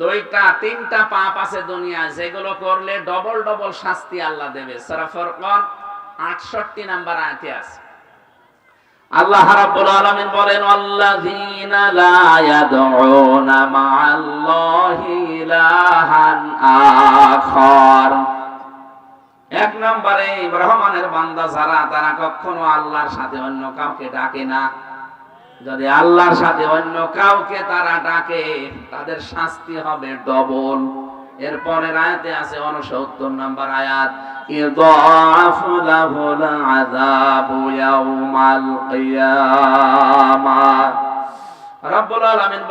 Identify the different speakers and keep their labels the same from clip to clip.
Speaker 1: দুইটা, তিনটা পাপ আছে দুনিয়ায় যেগুলো করলে ডবল ডবল শাস্তি আল্লাহ দেবে। সূরা ফুরকান 68 নাম্বার আয়াতে আছে। আল্লাহ রাব্বুল আলামিন বলেন, আল্লাযীনা লা ইয়াদউনা মা'আল্লাহি ইলাহান আখার। এক নম্বরে রহমানের বান্দা যারা, তারা কখনো আল্লাহর সাথে অন্য কাউকে ডাকে না। যদি আল্লাহর সাথে অন্য কাউকে তারা ডাকে, তাদের শাস্তি হবে ডবল। এরপরে আয়াতে আছে উনসত্তর নাম্বার আয়াত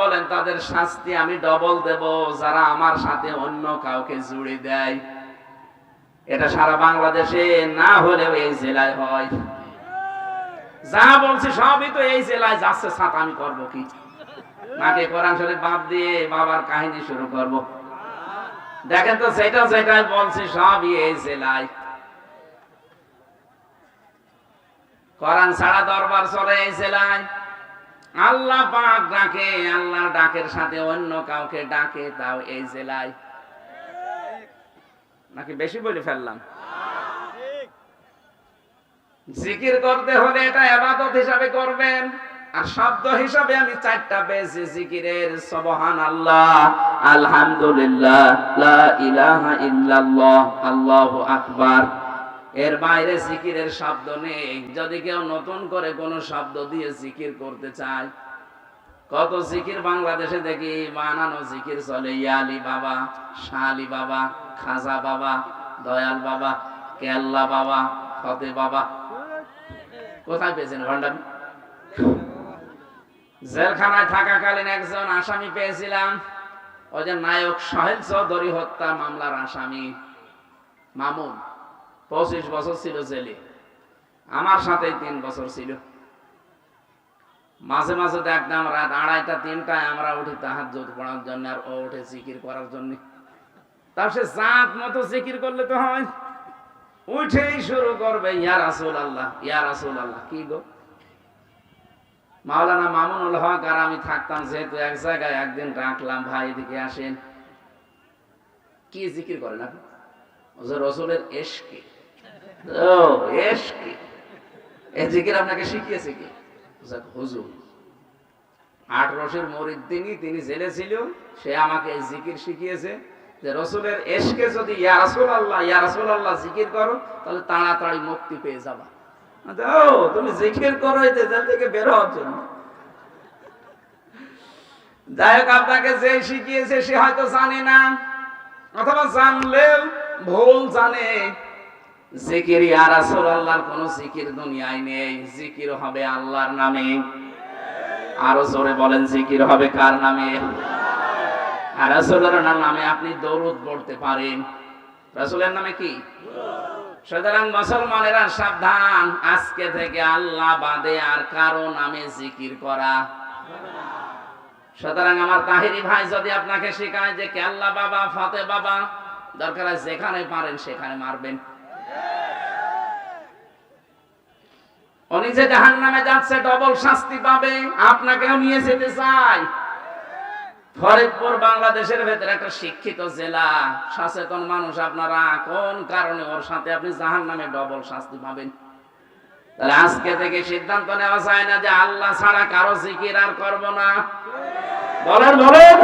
Speaker 1: বলেন, তাদের শাস্তি আমি ডবল দেব যারা আমার সাথে অন্য কাউকে জুড়ে দেয়। এটা সারা বাংলাদেশে না হলেও এই জেলায় হয়। যা বলছি সবই তো এই জেলায় যাচ্ছে, সাত আমি করব কি? নাকি কোরআন শরীফ বাদ দিয়ে বাবার কাহিনী শুরু করব। দেখেন তো সেটা যেটাই বলছি সবই এই জেলায়। কোরআন ছাড়া দরবার চলে এই জেলায়। আল্লাহ পাক ডাকে, আল্লাহ ডাকের সাথে অন্য কাউকে ডাকে, তাও এই জেলায়। নাকি বেশি বলে ফেললাম? জিকির করতে হলে এটা এবাদত হিসাবে করবেন। আর শব্দ হিসাবে আমি চারটা পেয়েছি, জিকিরের সবহান আল্লাহ আলহামদুলিল্লাহ, লা ইলাহা ইল্লাল্লাহ, আল্লাহু আকবার। এর বাইরে জিকিরের শব্দ নেই। যদি কেউ নতুন করে কোন শব্দ দিয়ে জিকির করতে চায়, কত জিকির বাংলাদেশে দেখি, বানানো জিকির চলে, ইয়ালি বাবা, শালি বাবা, খাজা বাবা, দয়াল বাবা, কেল্লা বাবা, ফতে বাবা কোথায় পেয়েছেন ভান্ডামি জেলখানায় থাকাকালীন একজন আসামি পেয়েছিলাম। ওই যে নায়ক সোহেল চৌধুরী হত্যা মামলার আসামি। মামুন, পঁচিশ বছর ছিল জেলে। আমার সাথে তিন বছর ছিল। মাঝে মাঝে দেখতাম রাত আড়াইটা, তিনটায় আমরা উঠি তাহার জোট পড়ার জন্য আর ও উঠে জিকির করার জন্য। তার সে জাত মতো জিকির করলে তো হয়। উঠেই শুরু করবে আল্লাহ আল্লাহ কি গো? মাওলানা মামুনুল হক আর আমি থাকতাম যেহেতু এক জায়গায় একদিন ডাকলাম, ভাই এদিকে আসেন। কি জিকির করেন আপনি? রসুলের এশকে। এই জিকির আপনাকে শিখিয়েছে কি? হুজুর। আট রসের মরিদ তিনি তিনি জেলে ছিল, সে আমাকে এই জিকির শিখিয়েছে। যে রসুলের এশকে যদি ইয়া রাসূল আল্লাহ ইয়া রাসূল আল্লাহ জিকির করো, তাহলে তাড়াতাড়ি মুক্তি পেয়ে যাবা। ও, তুমি জিকির করো, এই জেল থেকে বের হওয়ার জন্য। যাই হোক, আপনাকে যে শিখিয়েছে সে হয়তো জানে না, অথবা জানলেও ভুল জানে। জিকির ইয়া রাসূল আল্লাহর কোন জিকির দুনিয়ায় নেই। জিকির হবে আল্লাহর নামে। আরও জোরে বলেন, জিকির হবে কার নামে? আর রাসূলের নামে আপনি দরুদ পড়তে পারেন। রাসূলের নামে কি? সুতরাং মুসলমানেরা সাবধান, আজকে থেকে আল্লাহ বাদে আর কারও নামে জিকির করা। সুতরাং আমার তাহিরি ভাই যদি আপনাকে শেখায় যে কেল্লা বাবা, ফতে বাবা, দরকার যেখানে পারেন সেখানে মারবেন। উনি যে জাহান নামে যাচ্ছে ডবল শাস্তি পাবে। আপনাকেও নিয়ে যেতে চাই ফরিদপুর, বাংলাদেশের ভেতরে একটা শিক্ষিত জেলা। সচেতন মানুষ আপনারা, কোন কারণে ওর সাথে আপনি জাহান নামে ডবল শাস্তি পাবেন? তাহলে আজকে থেকে সিদ্ধান্ত নেওয়া যায় না যে আল্লাহ ছাড়া কারও জিকির আর করব না। বলেন বলেন।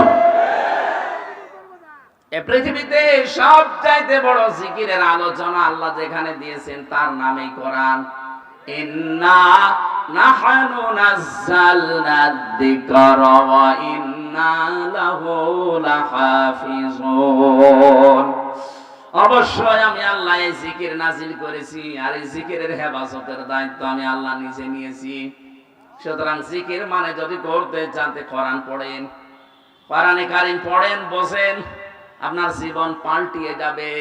Speaker 1: এ পৃথিবীতে সব চাইতে বড় জিকিরের আলোচনা আল্লাহ যেখানে দিয়েছেন, তার নামেই কোরআন। ইন্না নাহনু নাযালনা যিকরা ওয়া ইন্না অবশ্যই আমি আল্লাহ এই জিকির নাজিল করেছি আর এই জিকিরের হেফাজতের দায়িত্ব আমি আল্লাহ নিজে নিয়েছি। সুতরাং জিকির মানে যদি করতে জানতে কোরআন পড়েন, কোরআনে কারিম পড়েন বসেন আপনার জীবন পাল্টিয়ে যাবে।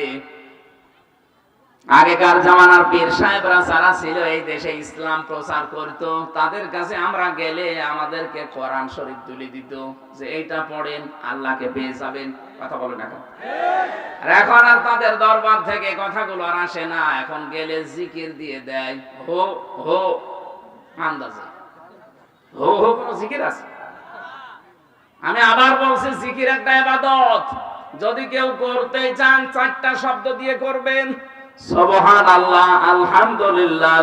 Speaker 1: আগেকার জামানার পীর সাহেবরা যারা ছিল এই দেশে ইসলাম প্রচার করত, তাদের কাছে আমরা গেলে আমাদেরকে কোরআন শরীফ তুলে দিত যে এইটা পড়েন, আল্লাহকে পেয়ে যাবেন। কথা বলেন এখন। এখন আর তাদের দরবার থেকে কথাগুলো আর আসে না। এখন গেলে জিকির দিয়ে দেয়, হো হো, আন্দাজে। হো হো, কোনো জিকির আছে? আমি আবার বলছি, জিকির একটা ইবাদত। যদি কেউ করতে চান, চারটা শব্দ দিয়ে করবেন। সুবহান আল্লাহ আলহামদুলিল্লাহ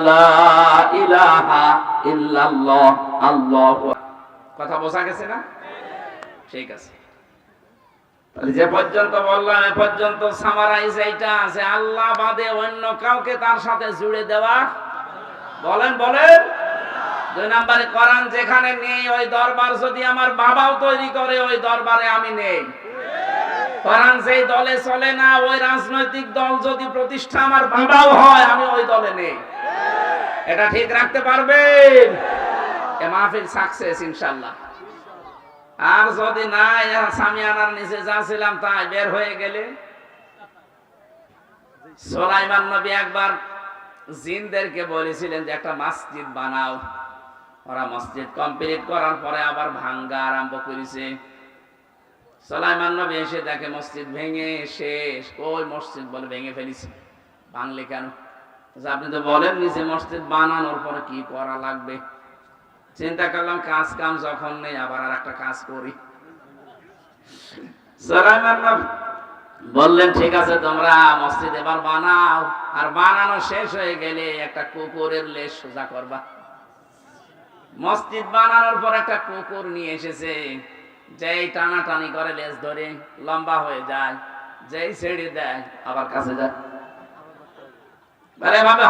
Speaker 1: ইলাহা ইল্লাল্লাহ, আল্লাহু কথা বোঝা গেছে না? ঠিক আছে। যে পর্যন্ত বললাম এ পর্যন্ত সামারাইজ এইটা আছে। আল্লাহ বাদে অন্য কাউকে তার সাথে জুড়ে দেওয়া বলেন বলেন। দুই নম্বরে, কোরআন যেখানে নেই, ওই দরবার যদি আমার বাবাও তৈরি করে, ওই দরবারে আমি নেই। যেই দলে চলে না, ওই রাজনৈতিক দল যদি প্রতিষ্ঠা আমার বাবাও হয়, আমি ওই দলে নেই। এটা ঠিক রাখতে পারবেন? এ মাহফিল সাকসেস ইনশাল্লাহ আর যদি না সামিয়ানার নিচে যা ছিলাম তাই বের হয়ে গেলে। সোলাইমান নবী একবার জিনদেরকে বলেছিলেন যে, একটা মসজিদ বানাও। ওরা মসজিদ কমপ্লিট করার পরে আবার ভাঙ্গা আরম্ভ করেছে। সোলাইমান নবী এসে দেখে মসজিদ ভেঙে শেষ। ওই মসজিদ বলে ভেঙে কেন? আপনি তো বলেন নিচে মসজিদ বানানোর কি করা লাগবে। চিন্তা করলাম কাজ কাম যখন নেই, আবার আর একটা কাজ করি। সোলাইমান বললেন, ঠিক আছে তোমরা মসজিদ এবার বানাও, আর বানানো শেষ হয়ে গেলে একটা কুকুরের লেশ সোজা করবা। মসজিদ বানানোর পর একটা কুকুর নিয়ে এসেছে। যেই টানাটানি করে লেজ ধরে, লম্বা হয়ে যায়, যেই ছেড়ে দেয়, আবার কাছে যায়।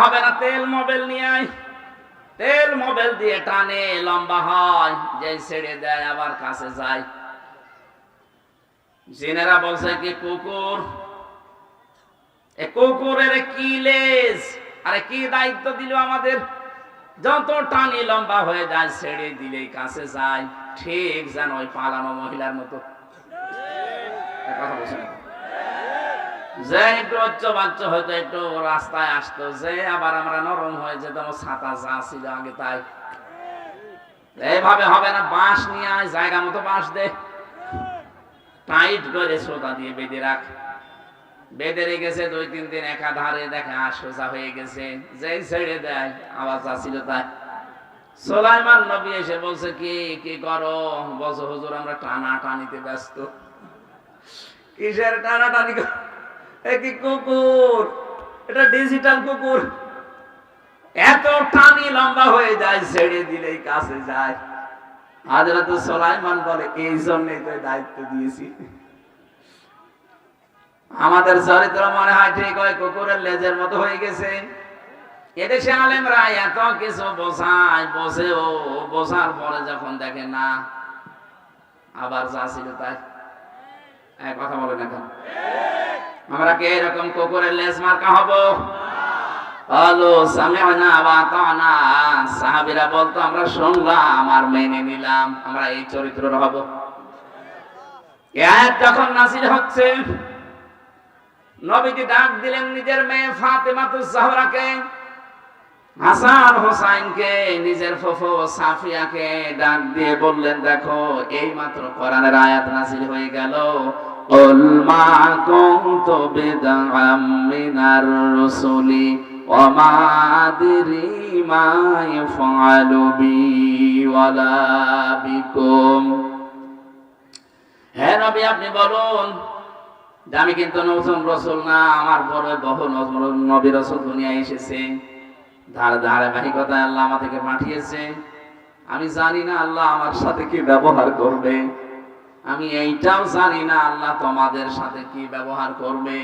Speaker 1: হবে না, তেল মোবাইল নিয়ে তেল মোবাইল দিয়ে টানে, লম্বা হয়, যেই ছেড়ে দেয়, আবার কাছে যায়। জিনেরা বলছে কি, কুকুর, এ কুকুরের কি লেজ? আরে কি দায়িত্ব দিল আমাদের? যত টানি লম্বা হয়ে যায়, ছেড়ে দিলেই কাছে যায়। ঠিক যেন ওই পালানো মহিলার মতো। যে একটু উচ্চ বাচ্চ হয়তো একটু রাস্তায় আসতো, যে আবার আমরা নরম হয়ে যেতাম ছাতা যা ছিল আগে তাই। এইভাবে হবে না, বাঁশ নিয়ে আয়, জায়গা মতো বাঁশ দে। টাইট করে সোজা দিয়ে বেঁধে রাখ। বেঁধে গেছে দুই, তিন দিন একা ধারে দেখে সোজা হয়ে গেছে। যেই ছেড়ে দেয়, আওয়াজ আসছিল তাই সোলাইমান নবী এসে বলছে, কি কি করো? বলছো, হুজুর, আমরা টানা টানিতে ব্যস্ত। কিসের টানা টানি কি কুকুর? এটা ডিজিটাল কুকুর। এত টানি লম্বা হয়ে যায়, ছেড়ে দিলেই কাছে যায়। হাজরত সোলাইমান বলে, এই জন্যই তো দায়িত্ব দিয়েছি। আমাদের চরিত্র মনে হয় ঠিক ওই কুকুরের লেজের মতো হয়ে গেছে। এদেশে আলেমরা এত কিছু বোঝায় বসে ও বোঝার পরে যখন দেখে, না, আবার যা ছিল তাই। কথা আমরা কি এরকম কুকুরের লেজ মার্কা হব? ওয়া আতানা সাহাবীরা বলতো, আমরা শুনলাম আর মেনে নিলাম, আমরা এই চরিত্রের হব। এই যখন হচ্ছে নবীজি ডাক দিলেন নিজের মেয়ে ফাতেমাতুজ জাহরাকে হাসান হোসাইনকে নিজের ফুফু সাফিয়াকে ডাক দিয়ে বললেন দেখো এই মাত্র কোরআনের আয়াত নাযিল হয়ে গেল قل ما كنت بدعا من الرسل وما أدري ما يفعل بي ولا بكم হ্যাঁ নবী আপনি বলুন আমি কিন্তু নতুন রসুল না, আমার পরে বহু নতুন নবী রসুল দুনিয়ায় এসেছে। ধার ধারাবাহিকতায় আল্লাহ আমাদেরকে পাঠিয়েছে। আমি জানি না আল্লাহ আমার সাথে কি ব্যবহার করবে। আমি এইটাও জানি না আল্লাহ তোমাদের সাথে কি ব্যবহার করবে।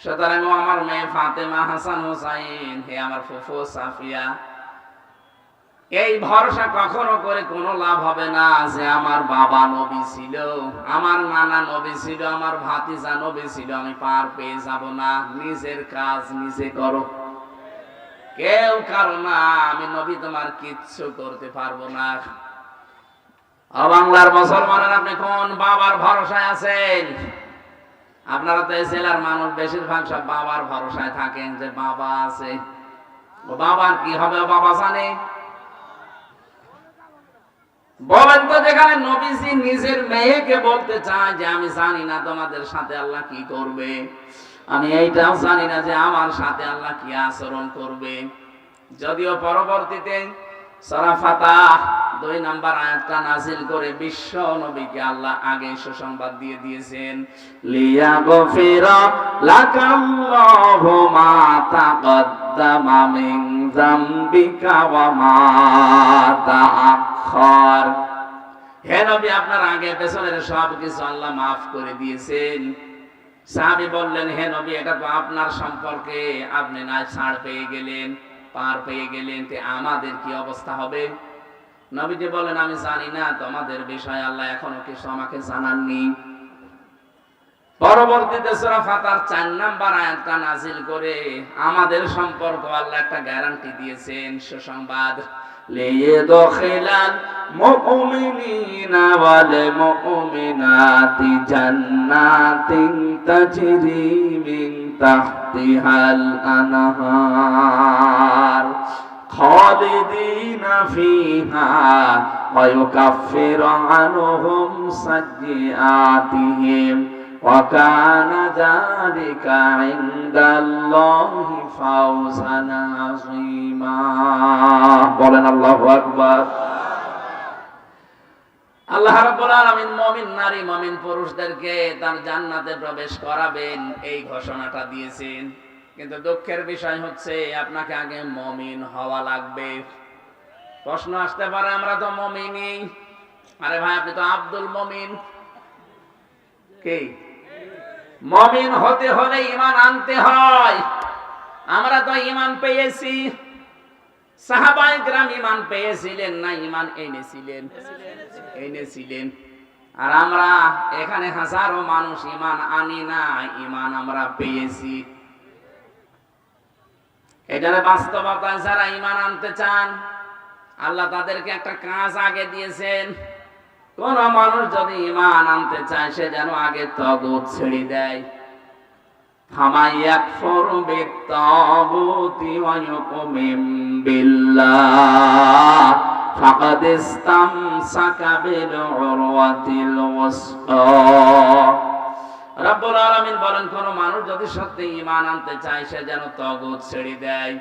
Speaker 1: সুতরাং আমার মেয়ে ফাতেমা হাসান হোসাইন, হে আমার ফুফু সাফিয়া এই ভরসা কখনো করে কোনো লাভ হবে না যে আমার বাবা নবী ছিল, আমার নানা নবী ছিল, আমার ভাতিজা নবী ছিল, আমি পার পেয়ে যাব না, নিজের কাজ নিজে করো। কেউ কারও না, আমি নবী তোমার কিচ্ছু করতে পারব না। বাংলার মুসলমানের, আপনি কোন বাবার ভরসায় আছেন? আপনারা তো এই জেলার মানুষ, বেশিরভাগ সব বাবার ভরসায় থাকেন যে বাবা আছে। ও বাবার কি হবে বাবা জানে? বলেন তো যেখানে নবীজি নিজের মেয়েকে বলতে চায় যে, আমি জানি না তোমাদের সাথে আল্লাহ কি করবে। আমি এইটাও জানি না যে আমার সাথে আল্লাহ কি আচরণ করবে। যদিও পরবর্তীতে দুই নাম্বার আয়াতটা নাজিল করে বিশ্ব নবীকে আল্লাহ আগে সুসংবাদ দিয়ে দিয়েছেন, লিয়াগফিরা লাকাল্লাহু মা ওয়া তাআখার হে নবী, আপনার আগে পেছনের সব কিছু আল্লাহ মাফ করে দিয়েছেন। সাহাবি বললেন, হে নবী, এটা তো আপনার সম্পর্কে। আপনি না ছাড় পেয়ে গেলেন, পার পেয়ে গেলেন, তে আমাদের কি অবস্থা হবে? নবীজি বলেন আমি জানি না, তোমাদের বিষয় আল্লাহ এখনও কিছু আমাকে জানাননি। পরবর্তীতে সুরা ফাতার চার নাম্বার আয়াতটা নাজিল করে আমাদের সম্পর্ক আল্লাহ একটা গ্যারান্টি দিয়েছেন, সুসংবাদ। লিয়াদখিলাল মিন খালিদিনা ফিহা وكان ذلك عند الله فوزا عظيما বলেন আল্লাহু আকবার আল্লাহ রাব্বুল আলামিন মুমিন নারী মুমিন পুরুষদেরকে তার জান্নাতে প্রবেশ করাবেন এই ঘোষণাটা দিয়েছেন কিন্তু দুঃখের বিষয় হচ্ছে আপনাকে আগে মুমিন হওয়া লাগবে প্রশ্ন আসতে পারে আমরা তো মুমিনই আরে ভাই আপনি তো আব্দুল মুমিন কে মমিন হতে হলে ইমান আনতে হয়। আমরা তো ইমান পেয়েছি। সাহাবাই গ্রাম ইমান পেয়েছিলেন না ইমান এনেছিলেন? এনেছিলেন। আর আমরা এখানে হাজারো মানুষ ইমান আনি না ইমান আমরা পেয়েছি। এখানে বাস্তবতায় যারা ইমান আনতে চান, আল্লাহ তাদেরকে একটা কাজ আগে দিয়েছেন। কোন মানুষ যদি ইমান আনতে চায়, সে যেন আগে তগুত ছেড়ে দেয়। বলেন, কোন মানুষ যদি সত্যি ইমান আনতে চায়, সে যেন তগুত ছেড়ে দেয়।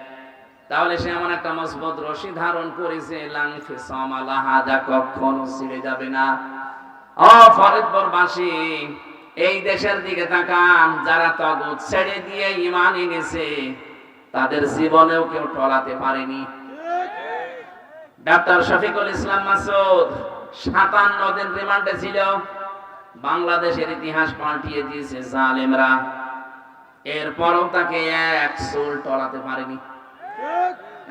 Speaker 1: তাহলে সে এমন একটা মজবুত রশি ধারণ করেছে লাংফি সামালাহা যা কখনো ছিঁড়ে যাবে না। ও ফরিদপুরবাসী, এই দেশের দিকে তাকান, যারা তগুত ছেড়ে দিয়ে ঈমান এনেছে, তাদের জীবনেও কেউ টলাতে পারেনি। ডাক্তার শফিকুল ইসলাম মাসুদ, সাতান্ন দিন রিমান্ডে ছিল, বাংলাদেশের ইতিহাস পাল্টিয়ে দিয়েছে জালেমরা। এরপরও তাকে এক চুল টলাতে পারেনি।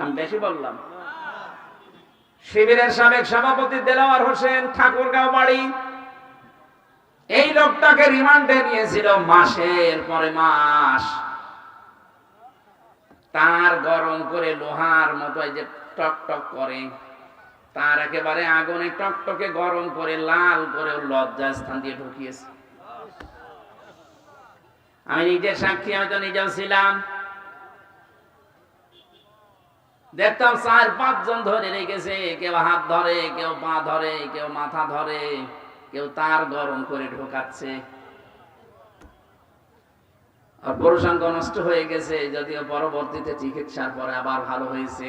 Speaker 1: আমি বেশি বললাম। শিবিরের সাবেক সভাপতি দেলাওয়ার হোসেন ঠাকুরগাঁও বাড়ি। এই লোকটাকে রিমান্ডে নিয়েছিল মাসের পরে মাস। তার গরম করে লোহার মতো এই যে টক টক করে, তার একেবারে আগুনে টকটকে গরম করে লাল করে লজ্জা স্থান দিয়ে ঢুকিয়েছে। আমি নিজের সাক্ষী, আমি তো নিজেও ছিলাম। দেখতাম চার পাঁচজন ধরে রেখেছে, কেউ হাত ধরে, কেউ পা ধরে, কেউ মাথা ধরে, কেউ তার গরম করে ঢোকাচ্ছে। আর পুরুষাঙ্গ নষ্ট হয়ে গেছে, যদিও পরবর্তীতে চিকিৎসার পরে আবার ভালো হয়েছে।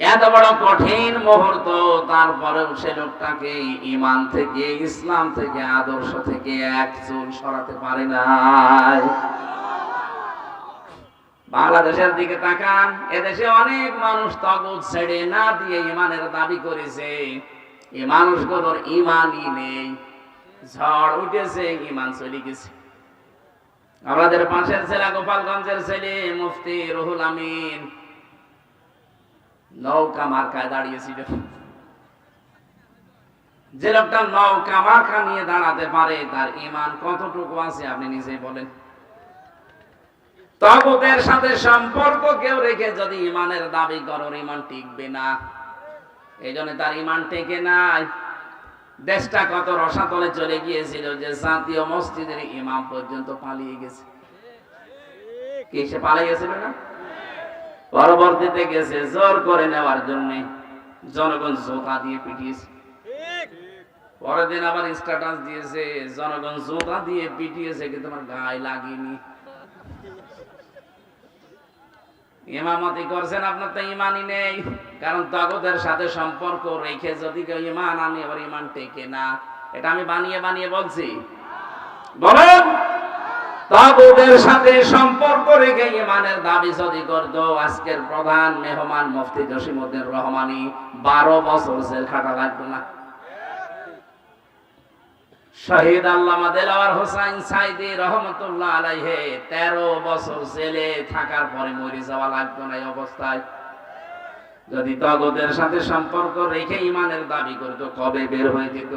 Speaker 1: এত বড় কঠিন মুহূর্ত, তারপরেও সে লোকটাকে ইমান থেকে, ইসলাম থেকে, আদর্শ থেকে এক চুল সরাতে পারে নাই। বাংলাদেশের দিকে তাকান, এদেশে অনেক মানুষ তগদ ছেড়ে না দিয়ে ইমানের দাবি করেছে। এই মানুষগুলোর ইমানই নেই। ঝড় উঠেছে ইমান চলে গেছে। আমাদের পাশের ছেলে গোপালগঞ্জের ছেলে মুফতি রুহুল আমিন নৌকা মার্কায় দাঁড়িয়েছিল। যে লোকটা নৌকা মার্কা নিয়ে দাঁড়াতে পারে, তার ইমান কতটুকু আছে আপনি নিজেই বলেন। তগতের সাথে সম্পর্ক কেউ রেখে যদি ইমানের দাবি করো, ইমান টিকবে না। এই জন্য তার ইমান টেকে নাই। দেশটা কত রসাতলে চলে গিয়েছিল যে জাতীয় মসজিদের ইমাম পর্যন্ত পালিয়ে গেছে। কি, সে পালিয়ে গেছিল না? পরবর্তীতে গেছে জোর করে নেওয়ার জন্য জনগণ জোতা দিয়ে পিটিয়েছে। পরের দিন আবার স্ট্যাটাস দিয়েছে, জনগণ জোতা দিয়ে পিটিয়েছে, কিন্তু আমার গায়ে লাগেনি। ইমামতি করছেন, আপনার তো ইমানই নেই। কারণ তগদের সাথে সম্পর্ক রেখে যদি কেউ ইমান আনি আবার ইমান টেকে না। এটা আমি বানিয়ে বানিয়ে বলছি। বলেন তাগুদের সাথে সম্পর্ক রেখে ইমানের দাবি যদি করতো, আজকের প্রধান মেহমান মুফতি জসিমউদ্দিন রহমানি বারো বছর জেল খাটা লাগতো না। শহীদ আল্লামা দেলাওয়ার হোসাইন সাইদি রহমতুল্লাহ আলাইহে তেরো বছর জেলে থাকার পরে মরে যাওয়া লাগতো না এই অবস্থায়। যদি তগদের সাথে সম্পর্ক রেখে ইমানের দাবি করতো, কবে বের হয়ে যেত?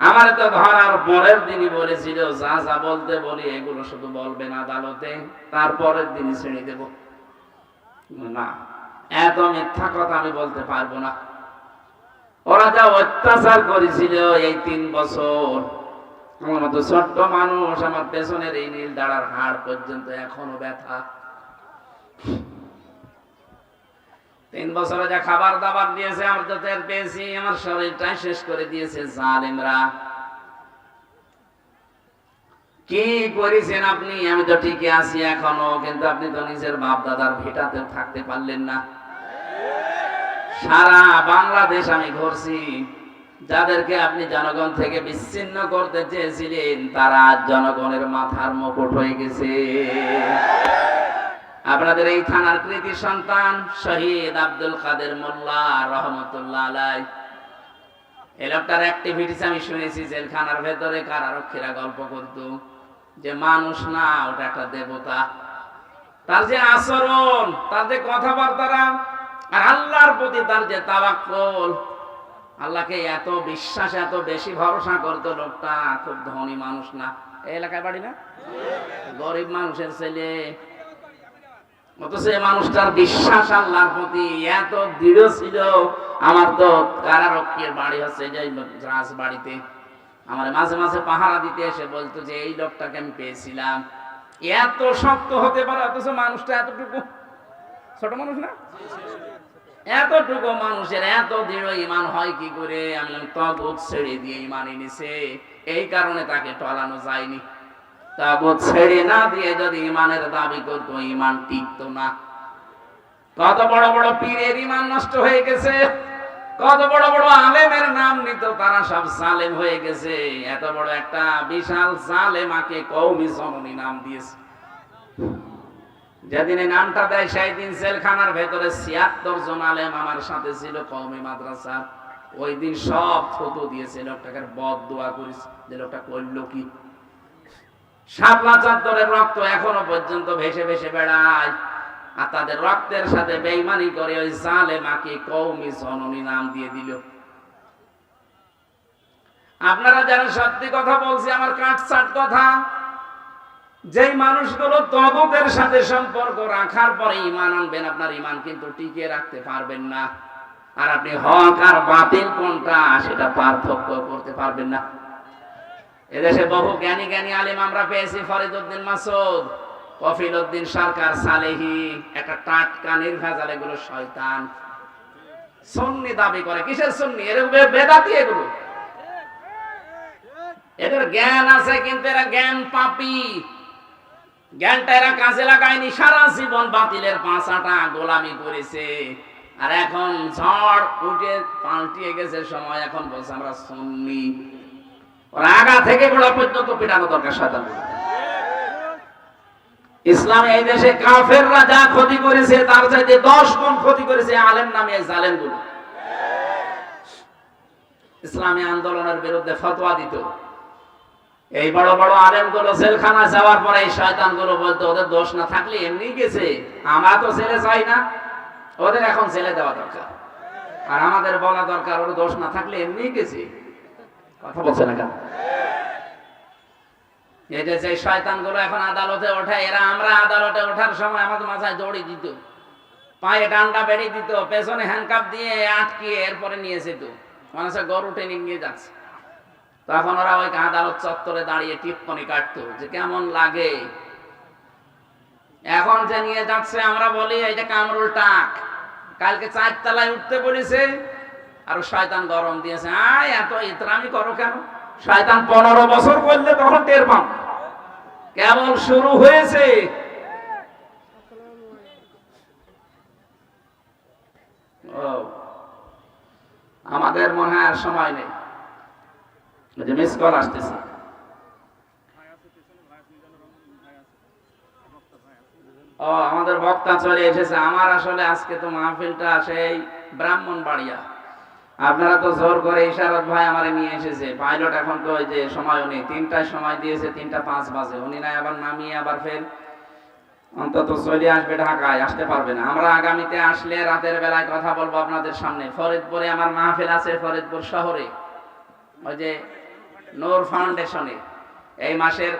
Speaker 1: আমার তো ধরার পরের দিনই বলেছিল, যা যা বলতে বলি, এগুলো শুধু বলবেন আদালতে তারপরের দিনই ছেড়ে দেব। না, এত মিথ্যা কথা আমি বলতে পারব না। ওরা যা অত্যাচার করেছিল এই তিন বছর। আমার মতো ছোট্ট মানুষ, আমার পেছনের এই নীল দাঁড়ার হাড় পর্যন্ত এখনও ব্যথা। তিন বছরে যা খাবার দাবার দিয়েছে, আমার তো টের পেয়েছি, আমার শরীরটাই শেষ করে দিয়েছে জালেমরা। কি করেছেন আপনি? আমি তো ঠিকই আছি এখনও, কিন্তু আপনি তো নিজের বাপ দাদার ভিটাতে থাকতে পারলেন না। সারা বাংলাদেশ আমি ঘুরছি। যাদেরকে আপনি জনগণ থেকে বিচ্ছিন্ন করতে চেয়েছিলেন, তারা আজ জনগণের মাথার মুকুট হয়ে গেছে। আপনাদের এই থানার কৃতি সন্তান শহীদ আব্দুল কাদের মোল্লা রহমতুল্লাহ আলাই। এই লোকটার অ্যাক্টিভিটিস আমি শুনেছি, জেলখানার ভেতরে কারারক্ষীরা গল্প করত যে মানুষ না, ওটা একটা দেবতা। তার যে আচরণ, তার যে কথাবার্তারা আর আল্লাহর প্রতি তার যে তাওয়াক্কুল আল্লাহকে এত বিশ্বাস, এত বেশি ভরসা করতো লোকটা, খুব ধনী মানুষ না। এই এলাকায় বাড়ি না? গরিব মানুষের ছেলে। অথচ মানুষটার বিশ্বাস আল্লাহর প্রতি এত দৃঢ় ছিল। আমার তো কারারক্ষীর বাড়ি হচ্ছে যে রাজ বাড়িতে। আমার মাঝে মাঝে পাহারা দিতে এসে বলতো যে, এই লোকটাকে আমি পেয়েছিলাম। এত শক্ত হতে পারে, অথচ মানুষটা এতটুকু ছোট মানুষ না? এতটুকু মানুষের এত দৃঢ় ইমান হয় কি করে? আমি তগুত ছেড়ে দিয়ে ইমান এনেছে। এই কারণে তাকে টলানো যায়নি। তাগুত ছেড়ে না দিয়ে যদি ইমানের দাবি করতো, ইমান টিকতো না। কত বড় বড় পীরের ইমান নষ্ট হয়ে গেছে। কত বড় বড় আলেমের নাম নিত, তারা সব জালেম হয়ে গেছে। এত বড় একটা বিশাল জালেমাকে কৌমি জননী নাম দিয়েছে। যেদিন নামটা দেয় সেই দিন জেলখানার ভেতরে ছিয়াত্তর জন আলেম আমার সাথে ছিল কৌমি মাদ্রাসা ওই দিন সব থতো দিয়েছে লোকটাকে বদ দোয়া করিস যে লোকটা করল কি? শাপলা চাদরের রক্ত এখনও পর্যন্ত ভেসে ভেসে বেড়ায়। আর তাদের রক্তের সাথে বেইমানি করে ওই জালে মাকে কৌমি জননী নাম দিয়ে দিল। আপনারা যারা সত্যি কথা বলছি, আমার কাটসাট কথা। যেই মানুষগুলো তগতের সাথে সম্পর্ক রাখার পরে ইমান আনবেন, আপনার ইমান কিন্তু টিকিয়ে রাখতে পারবেন না। আর আপনি হক আর বাতিল কোনটা, সেটা পার্থক্য করতে পারবেন না। এদেশে বহু জ্ঞানী জ্ঞানী আলিম আমরা পেয়েছি, ফরিদউদ্দিন মাসুদ কফিল উদ্দিন সরকার, সালেহি, একটা টাটকা নির্ভেজাল, এগুলো শয়তান। সুন্নি দাবি করে, কিসের সুন্নি? এর বেদাতি এগুলো। এদের জ্ঞান আছে, কিন্তু এরা জ্ঞান পাপি। জ্ঞানটা এরা কাজে লাগায়নি, সারা জীবন বাতিলের পাঁচাটা গোলামি করেছে। আর এখন ঝড় উঠে পাল্টিয়ে গেছে সময়, এখন বলছে আমরা থেকে গোড়া পর্যন্ত পিটানো দরকার, শয়তান। ইসলাম এই দেশে কাফেররা যা ক্ষতি করেছে, তার চাইতে দশ গুণ ক্ষতি করেছে আলেম নামে জালেমগুলো ইসলামী আন্দোলনের বিরুদ্ধে ফতোয়া দিত। এই বড় বড় আলেমগুলো জেলখানা যাওয়ার পরে এই শয়তানগুলো বলতো, ওদের দোষ না থাকলে এমনি গেছে। আমরা তো ছেলে চাই না। ওদের এখন ছেলে দেওয়া দরকার। আর আমাদের বলা দরকার, ওর দোষ না থাকলে এমনি গেছে। কথা বলছে না কেন? এই যে শয়তানগুলো এখন আদালতে এরা আমরা আদালতে ওঠার সময় আমাদের মাথায় দড়ি দিত। পায়ে ডান্ডা বেড়ে দিত, পেছনে হ্যান্ডকাপ দিয়ে আটকিয়ে এরপরে নিয়ে যেত। মনে হচ্ছে গরু নিয়ে যাচ্ছে। তখন ওরা ওই আদালত চত্বরে দাঁড়িয়ে টিপ্পনি কাটতো যে কেমন লাগে। এখন যে নিয়ে যাচ্ছে, আমরা বলি, এই যে কামরুল টাক, কালকে চার তলায় উঠতে বলেছে, আর শয়তান গরম দিয়েছে। আয়, এত ইতরামি করো কেন? শয়তান পনেরো বছর করলে তখন টের পাম কেবল শুরু হয়েছে। আমাদের মনে হয় আর সময় নেই। যে মিস কল আসতেছে। ও, আমাদের বক্তা চলে এসেছে। আমার আসলে আজকে তো মাহফিলটা সেই ব্রাহ্মণ বাড়িয়া আপনারা তো জোর করে ইশারত ভাই আমারে নিয়ে এসেছে। পাইলট এখন তো ওই যে সময় নেই তিনটায় সময় দিয়েছে, তিনটা পাঁচ বাজে। উনি নাই, আবার নামিয়ে আবার ফের অন্তত চলে আসবে ঢাকায়, আসতে পারবে না। আমরা আগামীতে আসলে রাতের বেলায় কথা বলব আপনাদের সামনে। ফরিদপুরে আমার মাহফিল আছে, ফরিদপুর শহরে। ওই যে নূর ফাউন্ডেশনে। এই মাসের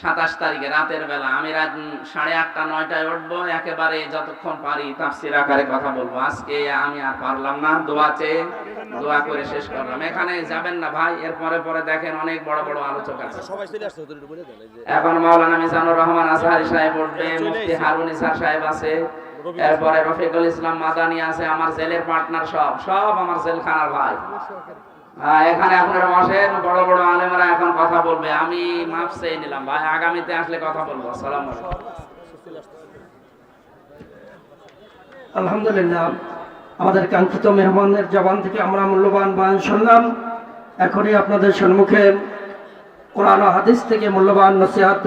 Speaker 1: সাতাশ তারিখে রাতের বেলা আমি রাত সাড়ে আটটা নয়টায় উঠবো একেবারে যতক্ষণ পারি তাফসির আকারে কথা বলব। আজকে আমি আর পারলাম না দোয়া চেয়ে দোয়া করে শেষ করলাম। এখানে যাবেন না ভাই এরপরে পরে দেখেন অনেক বড় বড় আলোচক আছে। এখন মাওলানা মিজানুর রহমান আজহারি সাহেব উঠবে মুফতি হারুন ইসার সাহেব আছে এরপরে রফিকুল ইসলাম মাদানি আছে আমার জেলের পার্টনার সব সব আমার জেলখানার ভাই। এখানে আপনারা বসেন, বড় বড় আলেমরা এখন কথা বলবে। আমি মাপ চেয়ে নিলাম। ভাই, আগামীতে আসলে কথা বলব। আসসালাম
Speaker 2: আলহামদুলিল্লাহ, আমাদের কাঙ্ক্ষিত মেহমানের জবান থেকে আমরা মূল্যবান বয়ান শুনলাম। এখনই আপনাদের সম্মুখে কোরআন হাদিস থেকে মূল্যবান নসিহাত